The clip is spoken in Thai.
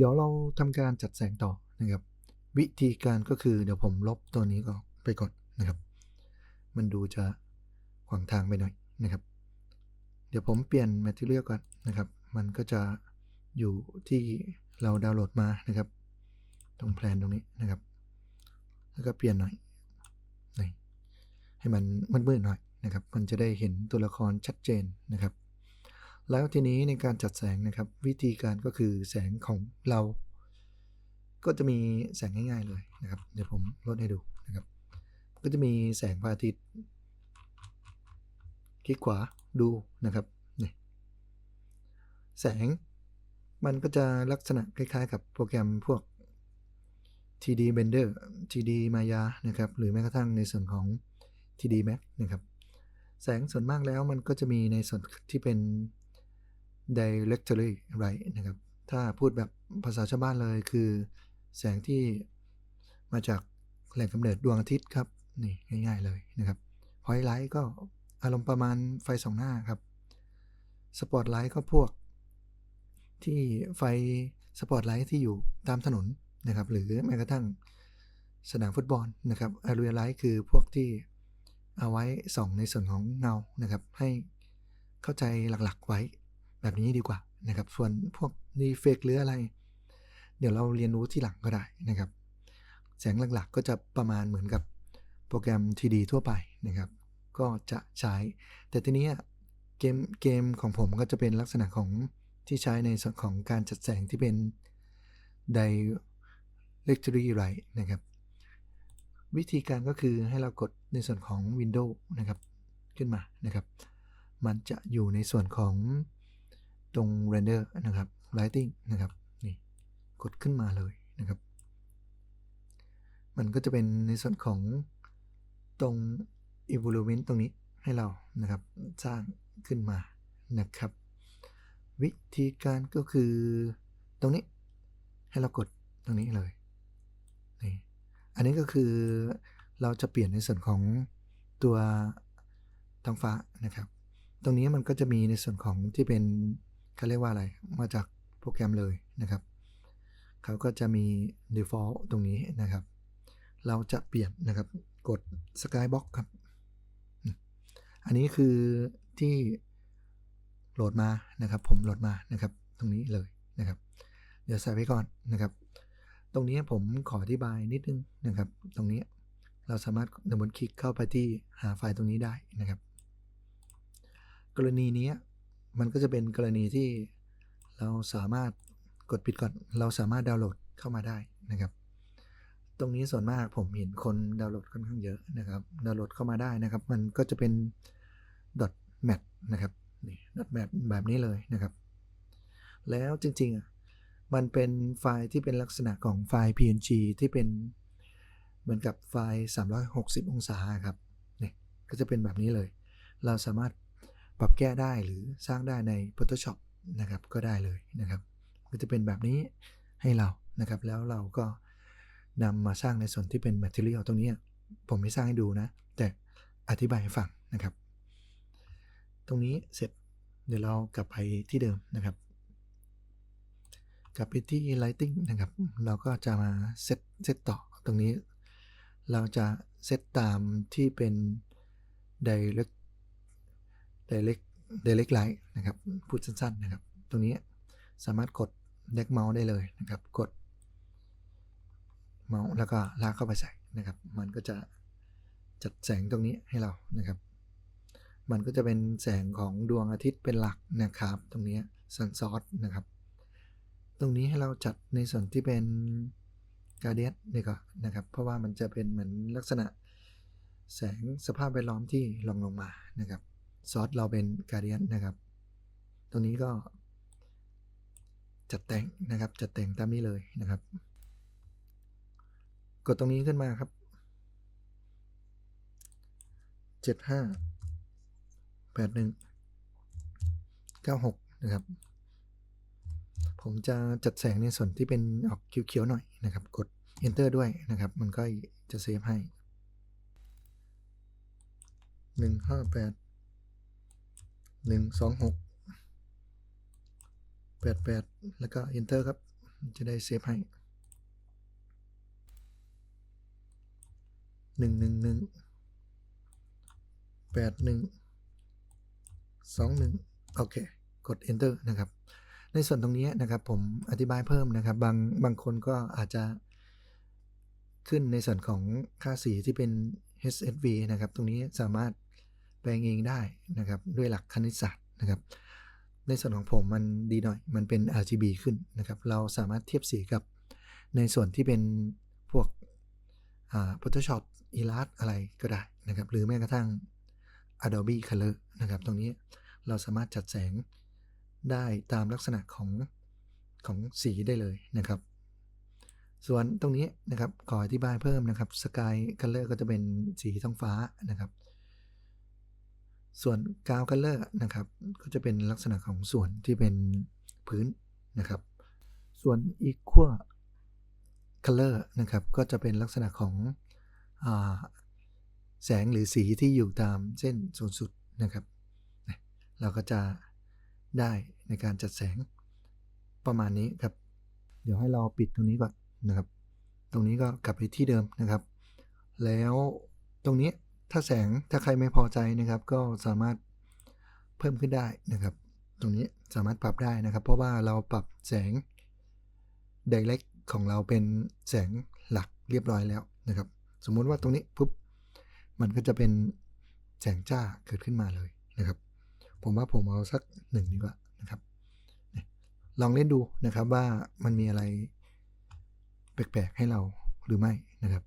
เดี๋ยวเราทำการจัดแสงต่อนะครับ วิธีการก็คือเดี๋ยวผมลบตัวนี้ก็ไปก่อนนะครับ มันดูจะขวางทางไปหน่อยนะครับ เดี๋ยวผมเปลี่ยน Material ก่อนนะครับ มันก็จะอยู่ที่เราดาวน์โหลดมานะครับ ตรงแพลนตรงนี้นะครับ แล้วก็เปลี่ยนหน่อยให้มันมืดๆหน่อยนะครับ มันจะได้เห็นตัวละครชัดเจนนะครับ แล้วทีนี้ในการจัดแสงนะครับ วิธีการก็คือแสงของเรา ก็จะมีแสงง่ายๆเลยนะครับ เดี๋ยวผมลดให้ดูนะครับ ก็จะมีแสงพระอาทิตย์คลิกขวาดูนะครับนี่แสงมันก็จะลักษณะคล้ายๆ กับโปรแกรมพวก TD Blender TD Maya นะครับ หรือแม้กระทั่งในส่วนของ TD Max นะครับ แสงส่วนมากแล้วมันก็จะมีในส่วนที่เป็น directory right นะครับ ถ้าพูดแบบภาษาชาวบ้านเลยคือแสงที่มาจากแหล่งกำเนิดดวงอาทิตย์ครับ นี่ง่ายๆเลยนะครับ point light ก็อารมณ์ประมาณไฟสองหน้าครับสปอตไลท์ก็พวก ที่ไฟสปอตไลท์ที่อยู่ตามถนนนะครับ หรือแม้กระทั่งสนามฟุตบอลนะครับอารูไลท์คือพวกที่เอาไว้ส่องในส่วนของเงานะครับ ให้เข้าใจหลักๆไว้ แบบนี้ดีกว่านะครับ ส่วนพวกดีเฟกหรืออะไร เดี๋ยวเราเรียนรู้ที่หลังก็ได้นะครับ แสงหลักๆก็จะประมาณเหมือนกับโปรแกรม TD ทั่วไปนะครับ ก็จะใช้ แต่ทีนี้เกมเกมของผมก็จะเป็นลักษณะของที่ใช้ในส่วนของการจัดแสงที่เป็น directory write นะครับ วิธีการก็คือให้เรากดในส่วนของ Windows นะครับ ขึ้นมานะครับ มันจะอยู่ในส่วนของ ตรง render นะครับ lighting นะครับนี่กดขึ้นมาเลยนะครับ มันก็จะเป็นในส่วนของตรง evolution ตรงนี้ให้เรานะครับสร้างขึ้นมานะครับ วิธีการก็คือตรงนี้ให้เรากดตรงนี้เลยนี่อันนี้ก็คือเราจะเปลี่ยนในส่วนของตัวท้องฟ้านะครับ ตรงนี้มันก็จะมีในส่วนของที่เป็น เขาเรียกว่าอะไร มาจากโปรแกรมเลยนะครับเขาก็จะมี default ตรงนี้นะครับ เราจะเปลี่ยนนะครับกด skybox ครับ อันนี้คือที่โหลดมานะครับ ผมโหลดมานะครับ ตรงนี้เลยนะครับ เดี๋ยวใส่ไว้ก่อนนะครับ ตรงนี้ผมขออธิบายนิดนึงนะครับ ตรงนี้เราสามารถดับเบิลคลิกเข้าไปที่หาไฟล์ตรงนี้ได้นะครับ กรณีนี้ มันก็จะเป็นกรณีที่เราสามารถกดปิดก่อน เราสามารถดาวน์โหลดเข้ามาได้นะครับ ตรงนี้ส่วนมากผมเห็นคนดาวน์โหลดค่อนข้างเยอะนะครับ ดาวน์โหลดเข้ามาได้นะครับ มันก็จะเป็น .mat นะครับนี่ .mat แบบนี้เลยนะครับ แล้วจริงๆอะมันเป็นไฟล์ที่เป็นลักษณะของไฟล์ png ที่เป็นเหมือนกับไฟล์ 360 องศาครับนี่ก็จะเป็นแบบนี้เลย เราสามารถ ปรับแก้ได้หรือสร้างได้ใน Photoshop นะครับก็ได้เลยนะครับก็จะเป็นแบบนี้ให้เรานะครับ แล้วเราก็นำมาสร้างในส่วนที่เป็น Material ตรงนี้ ผมไม่สร้างให้ดูนะ แต่อธิบายให้ฟังนะครับ ตรงนี้เสร็จเดี๋ยวเรากลับไปที่เดิมนะครับ กลับไปที่ Lighting นะครับ เราก็จะมาเซตเซตต่อตรงนี้ เราจะเซตตามที่เป็น Direct Direct Direct Light นะครับ พูดสั้นๆนะครับ ตรงนี้สามารถกดเด็กเมาส์ได้เลยนะครับ กดเมาส์แล้วก็ลากเข้าไปใส่นะครับ มันก็จะจัดแสงตรงนี้ให้เรานะครับ มันก็จะเป็นแสงของดวงอาทิตย์เป็นหลักนะครับ ตรงนี้ซันซอสนะครับ ตรงนี้ให้เราจัดในส่วนที่เป็นกาเดียนนี่ก็นะครับ เพราะว่ามันจะเป็นเหมือนลักษณะแสงสภาพแวดล้อมที่ลงลงมานะครับ ซอสเราเป็นกาเดียนนะครับ ตรงนี้ก็จัดแต่งนะครับจัดแต่งตามนี้เลยนะครับ กดตรงนี้ขึ้นมาครับเจ็ดห้าแปดหนึ่งเก้าหกนะครับ ผมจะจัดแสงในส่วนที่เป็นออกเขียวๆหน่อยนะครับ กด enter ด้วยนะครับ มันก็จะเซฟให้หนึ่ง หนึ่งสองหกแปดแปดแล้วก็ enter ครับ จะได้เซฟให้หนึ่งหนึ่งหนึ่งแปดหนึ่งสองหนึ่งโอเค กด enter นะครับ ในส่วนตรงนี้นะครับผมอธิบายเพิ่มนะครับ บางบางคนก็อาจจะขึ้นในส่วนของค่าสีที่เป็น HSV นะครับ ตรงนี้สามารถ แปลงเองได้นะครับด้วยหลักคณิตศาสตร์นะครับในส่วนของผมมันดีหน่อย มันเป็น RGB ขึ้นนะครับ เราสามารถเทียบสีกับในส่วนที่เป็นพวกอ่า Photoshop Illustrator อะไรก็ได้นะครับ หรือแม้กระทั่ง Adobe Color นะครับ ตรงนี้เราสามารถจัดแสงได้ตามลักษณะของของสีได้เลยนะครับ ส่วนตรงนี้นะครับขออธิบายเพิ่มนะครับ Sky Color ก็จะเป็นสีท้องฟ้านะครับ ส่วนกาวคัลเลอร์นะครับ ก็จะเป็นลักษณะของส่วนที่เป็นพื้นนะครับ ส่วน Equal Color นะครับก็จะเป็นลักษณะของอแสงหรือสีที่อยู่ตามเส้นศูนย์สุดนะครับ เราก็จะได้ในการจัดแสงประมาณนี้ครับ เดี๋ยวให้เราปิดตรงนี้ก่อนนะครับ ตรงนี้ก็กลับไปที่เดิมนะครับ แล้วตรงนี้ ถ้าแสงถ้าใครไม่พอใจนะครับ ก็สามารถเพิ่มขึ้นได้นะครับ ตรงนี้สามารถปรับได้นะครับ เพราะว่าเราปรับแสง direct ของเราเป็นแสงหลักเรียบร้อยแล้วนะครับ สมมุติว่าตรงนี้ปุ๊บมันก็จะเป็นแสงจ้าเกิดขึ้นมาเลยนะครับ ผมว่าผมเอาสักหนึ่งดีกว่านะครับลองเล่นดูนะครับว่ามันมีอะไรแปลกๆให้เราหรือไม่นะครับ